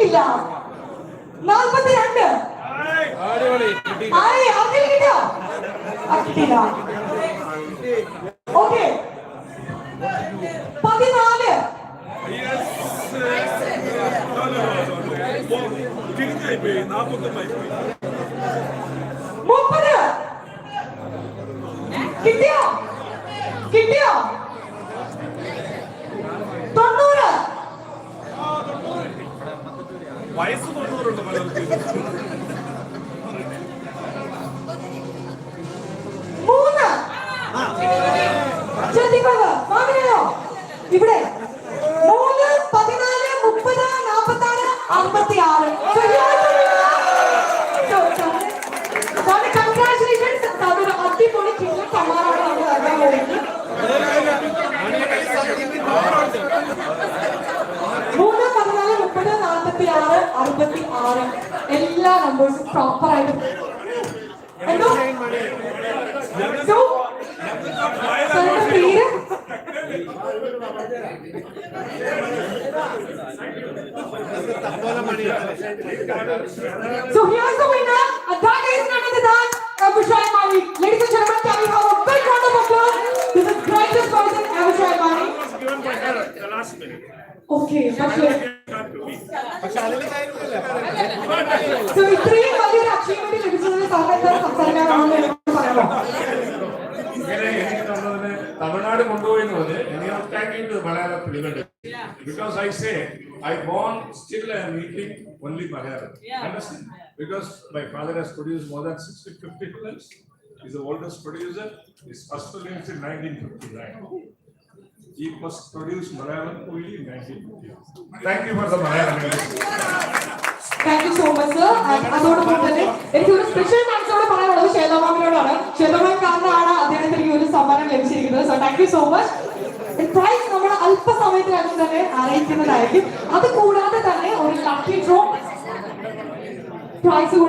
ഇല്ല. ആ, കിട്ടിയില്ല ഓക്കെ. പതിനാല്. മുപ്പത്. കിട്ടിയോ? കിട്ടിയോ? വയസ്സ് തൊണ്ണൂറുണ്ട് പലർക്കും. ഇവിടെ. മൂന്ന് പതിനാല് മുപ്പത് നാൽപ്പത്തി ആറ് അമ്പത്തി ആറ് എല്ലാ നമ്പേഴ്സും പ്രോപ്പർ ആയിട്ട് എന്തോ എന്തോ സാറിന്റെ പേര് So here's the winner. And that is none other than Abhishek Mani. Ladies and gentlemen, can we have a big round of applause? This is greatest person, Abhishek Mani. given by her the last minute. Okay, പക്ഷേ ഇത്രയും വലിയൊരു achievement ലഭിച്ചതിന് സാറിന് സംസാരിക്കാനാണെന്ന് പറയാമോ തമിഴ്നാട് കൊണ്ടുപോയി എന്ന് പറഞ്ഞ് എന്നെ ഒട്ടാക്കിയിട്ട് Malayalam ഫിലിമുണ്ട് because I say I born still I am meeting only Malayalam understand because my father has produce more than sixty fifty films is the oldest producer his first film in nineteen fifty nine He was produced Malayalam only in 1950. Thank you for the Malayalam. Thank you so much sir അതോടൊപ്പം തന്നെ എനിക്ക് ഒരു special താങ്ക്സോട് പറയാനുള്ളത് ശ്വേതമാമിനോടാണ് ശ്വേതമാം കാരണമാണ് അദ്ദേഹത്തിന് ഈ ഒരു സമ്മാനം ലഭിച്ചിരിക്കുന്നത്. So thank you so much prize നമ്മൾ അല്പസമയത്തിനകം തന്നെ അറിയിക്കുന്നതായിരിക്കും. അത് കൂടാതെ തന്നെ ഒരു ലക്കി ഡ്രോ പ്രൈസ് കൂടി